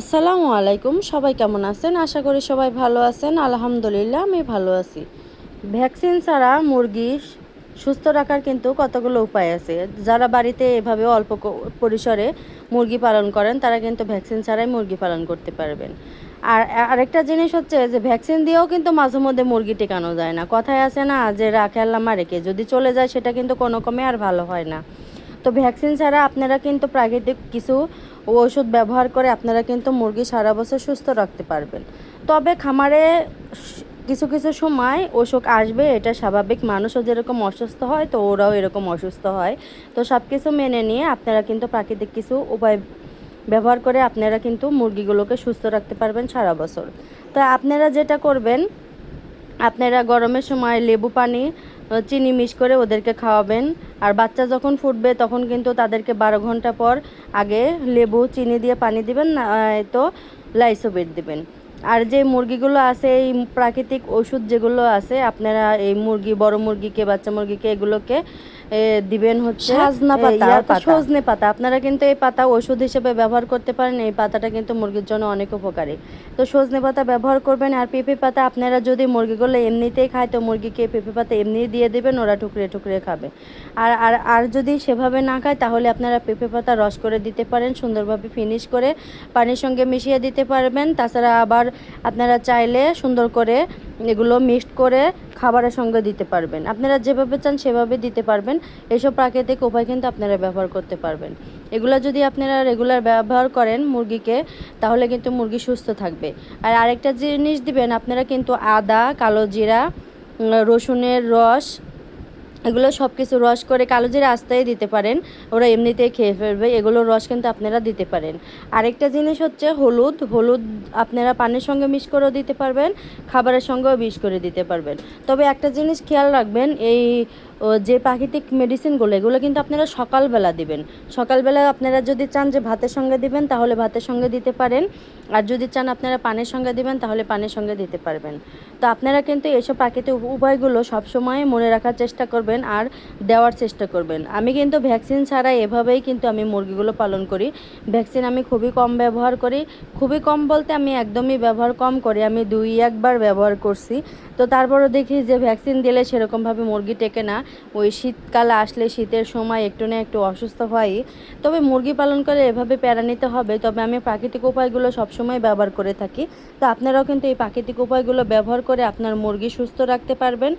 আসসালামু আলাইকুম, সবাই কেমন আছেন? আশা করি সবাই ভালো আছেন। আলহামদুলিল্লাহ, আমি ভালো আছি। ভ্যাকসিন ছাড়া মুরগি সুস্থ রাখার কিন্তু কতগুলো উপায় আছে? যারা বাড়িতে এভাবে অল্প পরিসরে মুরগি পালন করেন, তারা কিন্তু ভ্যাকসিন ছাড়াই মুরগি পালন করতে পারবেন। আর আরেকটা জিনিস হচ্ছে যে, ভ্যাকসিন দিয়েও কিন্তু মাঝে মধ্যে মুরগি টেকানো যায় না। কথায় আছে না যে, রাখে আল্লাহ মারেকে যদি চলে যায়, সেটা কিন্তু কোনো কমে আর ভালো হয় না। তো ভ্যাকসিন ছাড়া আপনারা কিন্তু প্রাকৃতিক কিছু ওষুধ ব্যবহার করে আপনারা কিন্তু মুরগি সারা বছর সুস্থ রাখতে পারবেন। তবে খামারে কিছু কিছু সময় অসুখ আসবে, এটা স্বাভাবিক। মানুষও যেরকম অসুস্থ হয়, তো ওরাও এরকম অসুস্থ হয়। তো সব কিছু মেনে নিয়ে আপনারা কিন্তু প্রাকৃতিক কিছু উপায় ব্যবহার করে আপনারা কিন্তু মুরগিগুলোকে সুস্থ রাখতে পারবেন সারা বছর। তো আপনারা যেটা করবেন, আপনারা গরমের সময় লেবু পানি চিনি মিশ করে ওদেরকে খাওয়াবেন। আর বাচ্চা যখন ফুটবে, তখন কিন্তু তাদেরকে বারো ঘণ্টা পর আগে লেবু, চিনি দিয়ে পানি দিবেন, না তো লাইসোবিট দিবেন। আর যে মুরগিগুলো আছে এই প্রাকৃতিক ওষুধ যেগুলো আছে আপনারা এই মুরগি বড় মুরগিকে বাচ্চা মুরগিকে এগুলোকে দিবেন হচ্ছে সাজনা পাতা, পাতা। সজনে পাতা। আপনারা কিন্তু এই পাতা ওষুধ হিসেবে ব্যবহার করতে পারেন এই পাতাটা কিন্তু মুরগির জন্য অনেক উপকারী। তো সজনে পাতা ব্যবহার করবেন আর পেঁপে পাতা আপনারা যদি মুরগিগুলো এমনিতেই খায় তো মুরগিকে পেঁপে পাতা এমনিই দিয়ে দেবেন ওরা টুকরে টুকরে খাবে। আর আর আর যদি সেভাবে না খায় তাহলে আপনারা পেঁপে পাতা রস করে দিতে পারেন সুন্দরভাবে ফিনিশ করে পানির সঙ্গে মিশিয়ে দিতে পারবেন। তাছাড়া আবার আপনারা চাইলে সুন্দর করে এগুলো মিক্সড করে খাবারের সঙ্গে দিতে পারবেন। আপনারা যেভাবে চান সেভাবে দিতে পারবেন। এসব প্রাকৃতিক উপায় কিন্তু আপনারা ব্যবহার করতে পারবেন। এগুলো যদি আপনারা রেগুলার ব্যবহার করেন মুরগিকে, তাহলে কিন্তু মুরগি সুস্থ থাকবে। আর আরেকটা জিনিস দিবেন, আপনারা কিন্তু আদা, কালো জিরা রসুনের রস এগুলো সব কিছু রস করে কালো জিরা আস্তায় দিতে পারেন। ওরা এমনিতেই খেয়ে ফেলবে। এগুলোর রস কিন্তু আপনারা দিতে পারেন। আরেকটা জিনিস হচ্ছে হলুদ। হলুদ আপনারা পানির সঙ্গে মিশ করেও দিতে পারবেন, খাবারের সঙ্গেও মিশ করে দিতে পারবেন। তবে একটা জিনিস খেয়াল রাখবেন, এই যে প্রাকৃতিক মেডিসিনগুলো এগুলো কিন্তু আপনারা সকালবেলা দিবেন। সকালবেলা আপনারা যদি চান যে ভাতের সঙ্গে দিবেন, তাহলে ভাতের সঙ্গে দিতে পারেন। আর যদি চান আপনারা পানের সঙ্গে দিবেন, তাহলে পানের সঙ্গে দিতে পারবেন। তো আপনারা কিন্তু এইসব প্রাকৃতিক উপায়গুলো সবসময় মনে রাখার চেষ্টা করবেন আর দেওয়ার চেষ্টা করবেন। আমি কিন্তু ভ্যাকসিন ছাড়া এভাবেই কিন্তু আমি মুরগিগুলো পালন করি। ভ্যাকসিন আমি খুবই কম ব্যবহার করি। খুবই কম বলতে আমি একদমই ব্যবহার কম করি। আমি দুই একবার ব্যবহার করছি। তো তারপরও দেখি যে ভ্যাকসিন দিলে সেরকমভাবে মুরগি টেকে না। ওই শীতকাল আসলে শীতের সময় একটু না একটু অসুস্থ হয় তবে মুরগি পালন করে এভাবে প্যারা নিতে হবে। তবে আমি প্রাকৃতিক উপায়গুলো সবসময় ব্যবহার করে থাকি। তো আপনারাও কিন্তু এই প্রাকৃতিক উপায়গুলো ব্যবহার করে আপনার মুরগি সুস্থ রাখতে পারবেন।